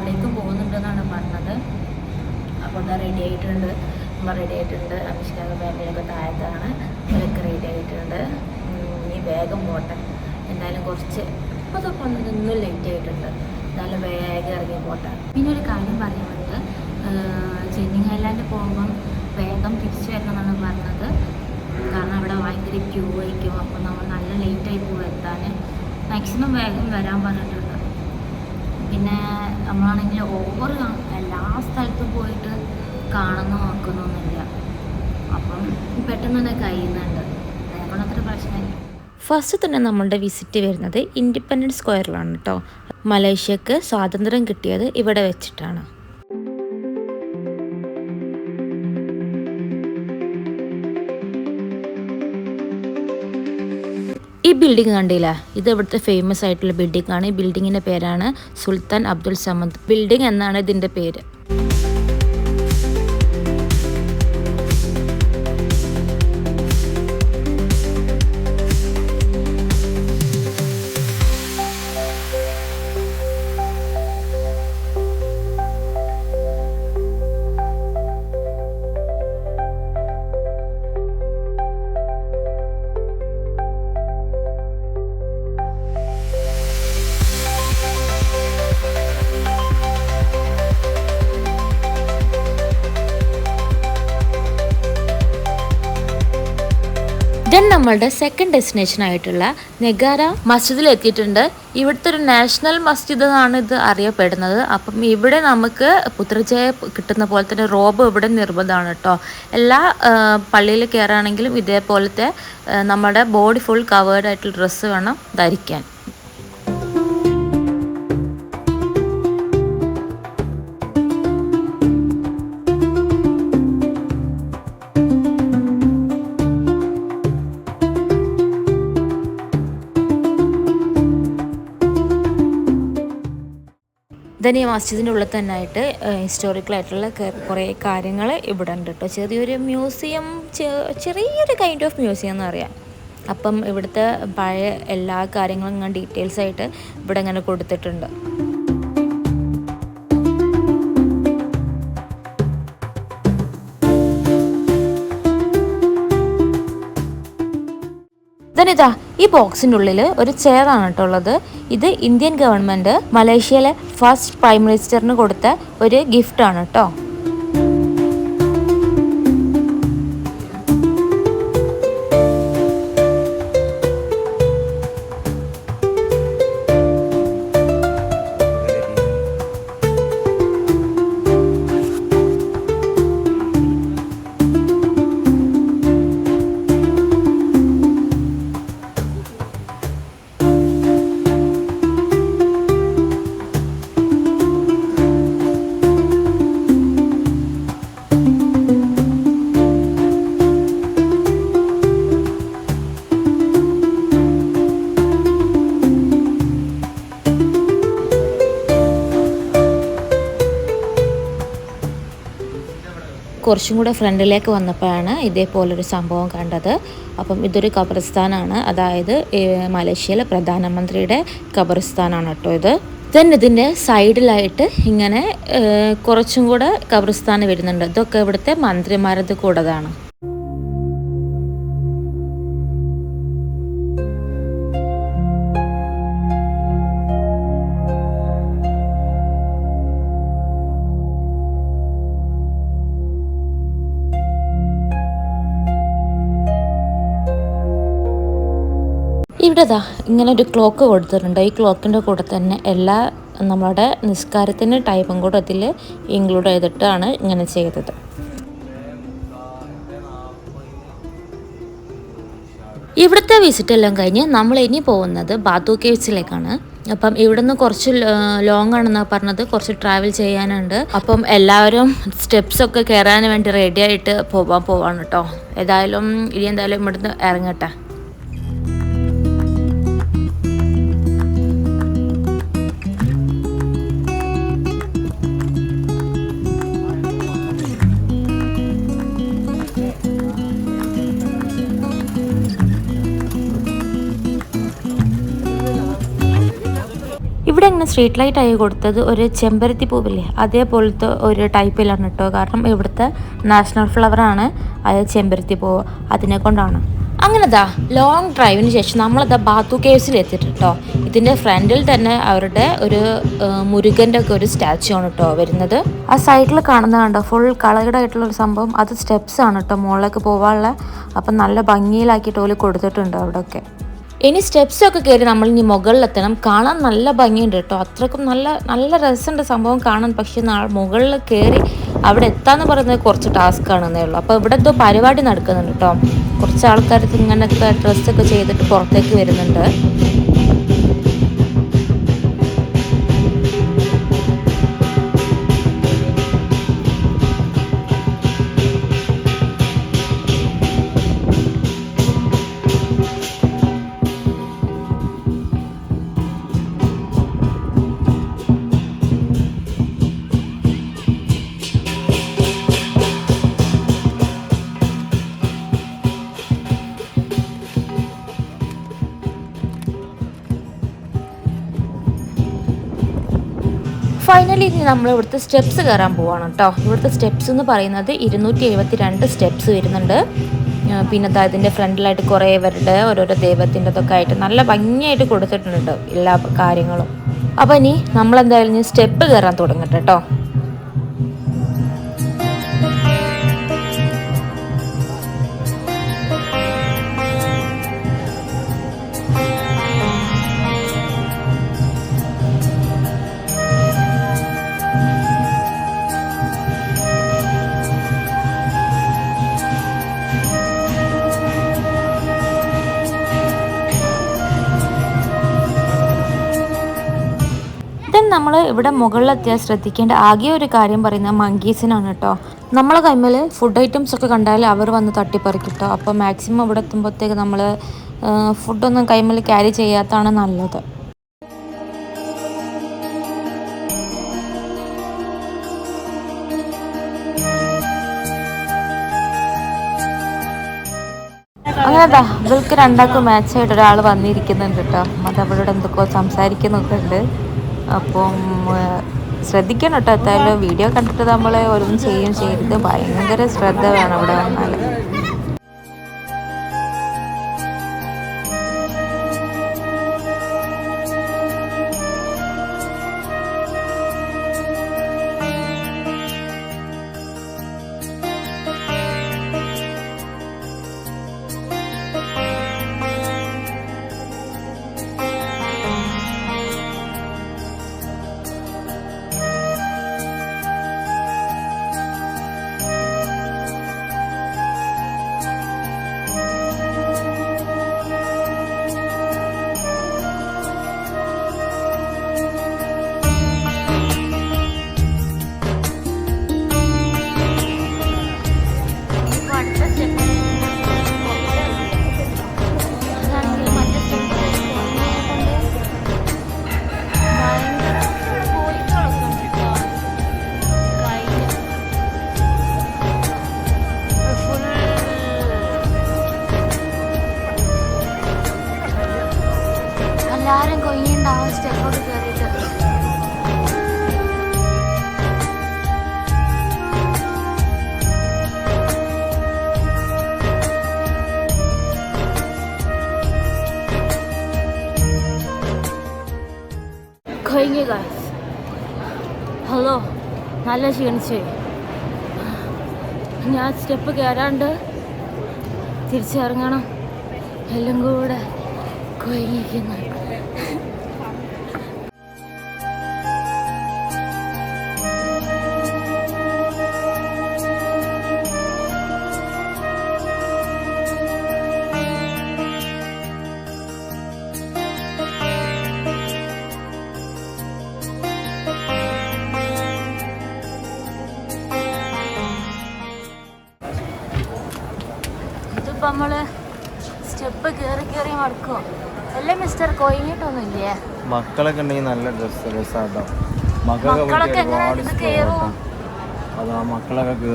അവിടേക്കും പോകുന്നുണ്ടെന്നാണ് പറഞ്ഞത്. അപ്പോൾ എന്താ റെഡി ആയിട്ടുണ്ട്. അമ്മ റെഡി ആയിട്ടുണ്ട്. അഭിഷേക ഫാമിലിയൊക്കെ താഴത്താണ്. അവരൊക്കെ റെഡി ആയിട്ടുണ്ട്. ഇനി വേഗം പോട്ടെ. എന്തായാലും കുറച്ച് അതൊക്കെ ഒന്നും ലേറ്റ് ആയിട്ടുണ്ട്. എന്തായാലും വേഗം ഇറങ്ങി പോട്ടെ. പിന്നെ ഒരു കാര്യം പറയുന്നുണ്ട്. ചെന്നിങ് ഐലാൻഡ് പോകുമ്പം വേഗം തിരിച്ചു വരണമെന്നാണ് പറഞ്ഞത്. കാരണം അവിടെ ഭയങ്കര ക്യൂ ആയിരിക്കും. അപ്പോൾ നമ്മൾ നല്ല ലേറ്റ് ആയി പോകും എത്താൻ മാക്സിമം വേഗം വരാൻ പറഞ്ഞിട്ടുണ്ട്. പിന്നെ നമ്മളാണെങ്കിൽ ഓവർ എല്ലാ സ്ഥലത്തും പോയിട്ട് കാണുന്നു നോക്കുന്നൊന്നുമില്ല അപ്പം പെട്ടെന്ന് തന്നെ കഴിയുന്നുണ്ട്. അതേപോലെ പ്രശ്നമില്ല ഫസ്റ്റ് തന്നെ നമ്മളുടെ വിസിറ്റ് വരുന്നത് ഇൻഡിപെൻഡൻസ് സ്ക്വയറിലാണ് കേട്ടോ മലേഷ്യക്ക് സ്വാതന്ത്ര്യം കിട്ടിയത് ഇവിടെ വെച്ചിട്ടാണ്. ഈ ബിൽഡിംഗ് കണ്ടില്ല? ഇത് ഇവിടുത്തെ ഫേമസ് ആയിട്ടുള്ള ബിൽഡിംഗ് ആണ്. ഈ ബിൽഡിങ്ങിന്റെ പേരാണ് സുൽത്താൻ അബ്ദുൽ സമദ്. ബിൽഡിംഗ് എന്നാണ് ഇതിന്റെ പേര്. ദെൻ നമ്മളുടെ സെക്കൻഡ് ഡെസ്റ്റിനേഷൻ ആയിട്ടുള്ള നെഗാര മസ്ജിദിൽ എത്തിയിട്ടുണ്ട് ഇവിടുത്തെ ഒരു നാഷണൽ മസ്ജിദ് എന്നാണ് ഇത് അറിയപ്പെടുന്നത്. അപ്പം ഇവിടെ നമുക്ക് പുത്രജയ കിട്ടുന്ന പോലെ തന്നെ റോബ് ഇവിടെ നിർബന്ധമാണ് കേട്ടോ എല്ലാ പള്ളിയിൽ കയറുകയാണെങ്കിലും ഇതേപോലത്തെ നമ്മുടെ ബോഡി ഫുൾ കവേർഡ് ആയിട്ടുള്ള ഡ്രസ്സ് വേണം ധരിക്കാൻ. ദെൻ ഈ മസ്ജിദിന്റെ ഉള്ളിൽ തന്നെ ആയിട്ട് ഹിസ്റ്റോറിക്കൽ ആയിട്ടുള്ള കുറേ കാര്യങ്ങൾ ഇവിടെ ഉണ്ട് കേട്ടോ ചെറിയൊരു മ്യൂസിയം ചെറിയൊരു കൈൻഡ് ഓഫ് മ്യൂസിയം എന്ന് പറയാം. അപ്പം ഇവിടുത്തെ പഴയ എല്ലാ കാര്യങ്ങളും ഇങ്ങനെ ഡീറ്റെയിൽസ് ആയിട്ട് ഇവിടെ ഇങ്ങനെ കൊടുത്തിട്ടുണ്ട്. Then ഇതാ ഈ ബോക്സിനുള്ളിൽ ഒരു ചെയർ ആണ് കേട്ടോ ഉള്ളത്. ഇത് ഇന്ത്യൻ ഗവൺമെന്റ് മലേഷ്യയിലെ ഫസ്റ്റ് പ്രൈം മിനിസ്റ്ററിന് കൊടുത്ത ഒരു ഗിഫ്റ്റ് ആണ് കേട്ടോ. കുറച്ചും കൂടെ ഫ്രണ്ടിലേക്ക് വന്നപ്പോഴാണ് ഇതേപോലൊരു സംഭവം കണ്ടത്. അപ്പം ഇതൊരു ഖബർസ്ഥാനാണ്. അതായത് മലേഷ്യയിലെ പ്രധാനമന്ത്രിയുടെ ഖബർസ്ഥാനാണ് കേട്ടോ ഇത്. ദെൻ ഇതിന്റെ സൈഡിലായിട്ട് ഇങ്ങനെ കുറച്ചും കൂടെ ഖബർസ്ഥാൻ വരുന്നുണ്ട്. ഇതൊക്കെ ഇവിടുത്തെ മന്ത്രിമാരത് കൂടതാണ്. ഇവിടെ ഇങ്ങനെ ഒരു ക്ലോക്ക് കൊടുത്തിട്ടുണ്ട്. ഈ ക്ലോക്കിന്റെ കൂടെ തന്നെ എല്ലാ നമ്മുടെ നിസ്കാരത്തിന്റെ ടൈപ്പും കൂടെ അതിൽ ഇൻക്ലൂഡ് ചെയ്തിട്ടാണ് ഇങ്ങനെ ചെയ്തത്. ഇവിടുത്തെ വിസിറ്റ് എല്ലാം കഴിഞ്ഞ് നമ്മൾ ഇനി പോകുന്നത് ബാത്തു കേവ്സിലേക്കാണ്. അപ്പം ഇവിടുന്ന് കുറച്ച് ലോങ് ആണെന്നാണ് പറഞ്ഞത്. കുറച്ച് ട്രാവൽ ചെയ്യാനുണ്ട്. അപ്പം എല്ലാവരും സ്റ്റെപ്സ് ഒക്കെ കയറാൻ വേണ്ടി റെഡി ആയിട്ട് പോവാൻ പോവാണ് കേട്ടോ ഏതായാലും ഇനി എന്തായാലും ഇവിടുന്ന് ഇറങ്ങട്ടെ. സ്ട്രീറ്റ് ആയി കൊടുത്തത് ഒരു ചെമ്പരത്തി പൂവില്ലേ? അതേപോലത്തെ ഒരു ടൈപ്പിലാണ് കേട്ടോ കാരണം ഇവിടുത്തെ നാഷണൽ ഫ്ലവറാണ് അത് ചെമ്പരത്തി പൂവ് അതിനെ കൊണ്ടാണ്. അങ്ങനെതാ ലോങ് ഡ്രൈവിന് ശേഷം നമ്മളതാ ബാത്തു കേവ്സിൽ എത്തിയിട്ട് ഇതിന്റെ ഫ്രണ്ടിൽ തന്നെ അവരുടെ ഒരു മുരുകന്റെ ഒക്കെ ഒരു സ്റ്റാച്ചു ആണ് കേട്ടോ വരുന്നത്. ആ സൈഡിൽ കാണുന്ന കണ്ടോ ഫുൾ കളർഡ് ആയിട്ടുള്ള ഒരു സംഭവം. അത് സ്റ്റെപ്സ് ആണ് കേട്ടോ മുകളിലേക്ക് പോകാനുള്ള അപ്പം നല്ല ഭംഗിയിലാക്കിയിട്ട് ഓൽ കൊടുത്തിട്ടുണ്ട് അവിടെയൊക്കെ ഇനി സ്റ്റെപ്സൊക്കെ കയറി നമ്മൾ ഇനി മുകളിലെത്തണം. കാണാൻ നല്ല ഭംഗിയുണ്ട് കേട്ടോ. അത്രക്കും നല്ല നല്ല രസമുണ്ട് സംഭവം കാണാൻ. പക്ഷെ മുകളിൽ കയറി അവിടെ എത്താന്ന് പറയുന്നത് കുറച്ച് ടാസ്ക് ആണെന്നേ ഉള്ളൂ. അപ്പോൾ ഇവിടെ എന്തോ പരിപാടി നടക്കുന്നുണ്ട് കേട്ടോ. കുറച്ച് ആൾക്കാർ ഇങ്ങനെയൊക്കെ ഡ്രസ്സൊക്കെ ചെയ്തിട്ട് പുറത്തേക്ക് വരുന്നുണ്ട്. ഇനി നമ്മൾ ഇവിടുത്തെ സ്റ്റെപ്സ് കയറാൻ പോവാണ് കേട്ടോ ഇവിടുത്തെ സ്റ്റെപ്സ് എന്ന് പറയുന്നത് ഇരുന്നൂറ്റി എഴുപത്തി രണ്ട് സ്റ്റെപ്സ് വരുന്നുണ്ട് പിന്നെ ഇതിന്റെ ഫ്രണ്ടിലായിട്ട് കുറേ ഇവരുടെ ഓരോരോ ദൈവത്തിന്റെതൊക്കെ ആയിട്ട് നല്ല ഭംഗിയായിട്ട് കൊടുത്തിട്ടുണ്ട് എല്ലാ കാര്യങ്ങളും. അപ്പോൾ ഇനി നമ്മളെന്തായാലും സ്റ്റെപ്പ് കയറാൻ തുടങ്ങട്ടെ കേട്ടോ നമ്മൾ ഇവിടെ മുകളിലെത്തിയാൽ ശ്രദ്ധിക്കേണ്ട. ആകെ ഒരു കാര്യം പറയുന്നത് മങ്കീസിനാണ് കേട്ടോ നമ്മളെ കൈമേൽ ഫുഡ് ഐറ്റംസ് ഒക്കെ കണ്ടാൽ അവർ വന്ന് തട്ടിപ്പറിക്കും കേട്ടോ അപ്പോൾ മാക്സിമം ഇവിടെ എത്തുമ്പോഴത്തേക്ക് നമ്മൾ ഫുഡൊന്നും കൈമേൽ ക്യാരി ചെയ്യാത്തതാണ് നല്ലത്. അങ്ങനെന്താ ഇവൾക്ക് രണ്ടാൾക്കും മാച്ചായിട്ട് ഒരാൾ വന്നിരിക്കുന്നുണ്ട് കേട്ടോ അത് അവളോട് എന്തൊക്കെയോ സംസാരിക്കുന്നൊക്കെ ഉണ്ട്. അപ്പം ശ്രദ്ധിക്കണം കേട്ടോ എന്തായാലും വീഡിയോ കണ്ടിട്ട് നമ്മൾ ഒന്നും ചെയ്യും ചെയ്യരുത്. ഭയങ്കര ശ്രദ്ധ വേണം അവിടെ വന്നാൽ നല്ല ക്ഷീണിച്ച്. ഞാൻ സ്റ്റെപ്പ് കയറാണ്ട് തിരിച്ചിറങ്ങണം. എല്ലാം കൂടെ കൊയങ്ങിക്കുന്നു ഇതിപ്പോ നമ്മൾ സ്റ്റെപ്പ് കേറി കേറി മടക്കോ അല്ലേ മിസ്റ്റർ കൊയ്യിട്ടൊന്നുമില്ലേ മക്കളൊക്കെ ഉണ്ടെങ്കിൽ നല്ല ഡ്രസ് ഡ്രസ്സാട്ടോ മക്കളൊക്കെ. അത് മക്കളൊക്കെ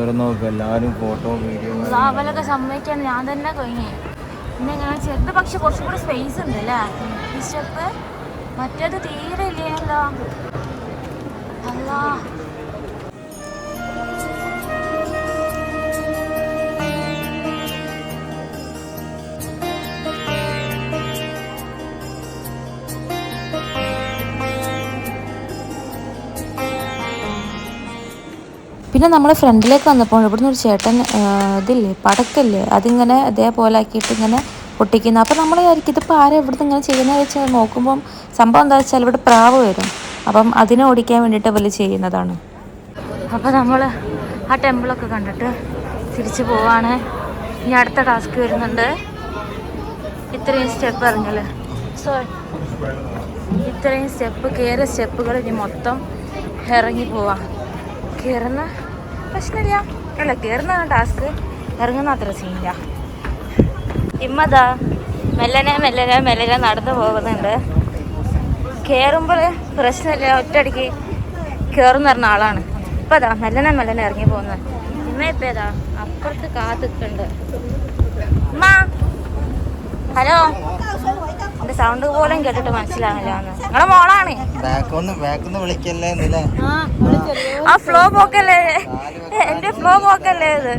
എല്ലാവരും ഫോട്ടോ വീഡിയോ അവലൊക്കെ സമ്മതിക്കാൻ ഞാൻ തന്നെ കൊയങ്ങി പിന്നെ എങ്ങനെ ചെറുത് പക്ഷെ കുറച്ചും കൂടി സ്പേസ് ഉണ്ട് അല്ലേ? ഈ സ്റ്റെപ്പ് മറ്റേത് തീരെ ഇല്ലല്ലോ. അല്ലാ. പിന്നെ നമ്മൾ ഫ്രണ്ടിലേക്ക് വന്നപ്പോൾ ഇവിടുന്ന് ഒരു ചേട്ടൻ ഇതില്ലേ പടക്കല്ലേ അതിങ്ങനെ ഇതേപോലെ ആക്കിയിട്ട് ഇങ്ങനെ പൊട്ടിക്കുന്നു. അപ്പോൾ നമ്മൾ വിചാരിക്കും ഇതിപ്പോൾ ആരും ഇവിടുന്ന് ഇങ്ങനെ ചെയ്യുന്നത് വെച്ചാൽ നോക്കുമ്പം സംഭവം എന്താ വെച്ചാൽ ഇവിടെ പ്രാവ് വരും. അപ്പം അതിനെ ഓടിക്കാൻ വേണ്ടിയിട്ട് വലിയ ചെയ്യുന്നതാണ്. അപ്പോൾ നമ്മൾ ആ ടെമ്പിളൊക്കെ കണ്ടിട്ട് തിരിച്ചു പോവാണ്. ഇനി അടുത്ത ടാസ്ക് വരുന്നുണ്ട്. ഇത്രയും സ്റ്റെപ്പ് ഇറങ്ങൽ. സോറി ഇത്രയും സ്റ്റെപ്പ് കയറിയ സ്റ്റെപ്പുകൾ ഇനി മൊത്തം ഇറങ്ങി പോവാം. കയറുന്ന പ്രശ്നമില്ല. അല്ല കയറുന്ന ടാസ്ക് ഇറങ്ങുന്ന അത്ര സീനില്ല ഇമ്മതാ മെല്ലനെ മെല്ലനെ മെല്ലനെ നടന്നു പോകുന്നുണ്ട്. കയറുമ്പോൾ പ്രശ്നമില്ല ഒറ്റടിക്ക് കയറുന്ന പറഞ്ഞ ആളാണ്. ഇപ്പം അതാ മെല്ലനെ മെല്ലനെ ഇറങ്ങി പോകുന്നത്. ഇമ്മ ഇപ്പം ഏതാ അപ്പുറത്ത് കാത്തിട്ടുണ്ട് ഹലോ. എന്റെ സൗണ്ട് പോലും കേട്ടിട്ട് മനസ്സിലാവില്ല നിങ്ങളെ മോളാണ്. വിളിക്കല്ലേ ആ ഫ്ലോ പോക്കല്ലേ? എന്റെ ഫ്ലോ പോക്കല്ലേ ഇത്?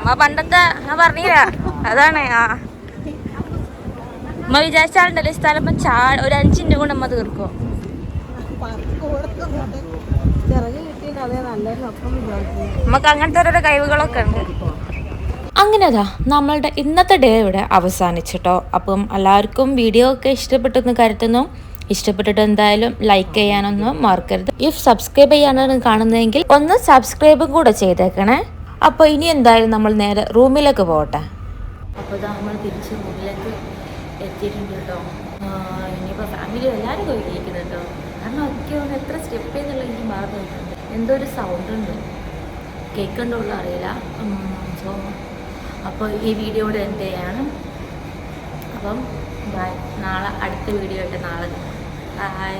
അമ്മ പണ്ടത്തെ ഞാൻ പറഞ്ഞില്ല? അതാണ് ആ. അമ്മ വിചാരിച്ചാലുണ്ടല്ലോ ഈ സ്ഥലം ഇപ്പൊ ചാ ഒരു അഞ്ചിന്റെ കൊണ്ട് അമ്മ തീർക്കോ. നമുക്ക് അങ്ങനത്തെ ഓരോരോ കഴിവുകളൊക്കെ ഉണ്ട്. അങ്ങനെ അതാ നമ്മളുടെ ഇന്നത്തെ ഡേ ഇവിടെ അവസാനിച്ചിട്ടോ. അപ്പം എല്ലാവർക്കും വീഡിയോ ഒക്കെ ഇഷ്ടപ്പെട്ടെന്ന് കരുതുന്നു. ഇഷ്ടപ്പെട്ടിട്ട് എന്തായാലും ലൈക്ക് ചെയ്യാനൊന്നും മറക്കരുത്. ഇഫ് സബ്സ്ക്രൈബ് ചെയ്യാനാണ് കാണുന്നതെങ്കിൽ ഒന്ന് സബ്സ്ക്രൈബും കൂടെ ചെയ്തേക്കണേ. അപ്പോൾ ഇനി എന്തായാലും നമ്മൾ നേരെ റൂമിലേക്ക് പോകട്ടെ. അപ്പോൾ നമ്മൾ കാരണം ഒക്കെ ഒന്ന് എത്ര സ്റ്റെപ്പ് എന്തോ ഒരു സൗണ്ട് ഉണ്ട്. കേൾക്കണ്ടുള്ള അറിയില്ല. സോ അപ്പോൾ ഈ വീഡിയോയുടെ എന്ത് ചെയ്യാണ് അപ്പം ബൈ. നാളെ അടുത്ത വീഡിയോ ആയിട്ട് നാളെ ബൈ.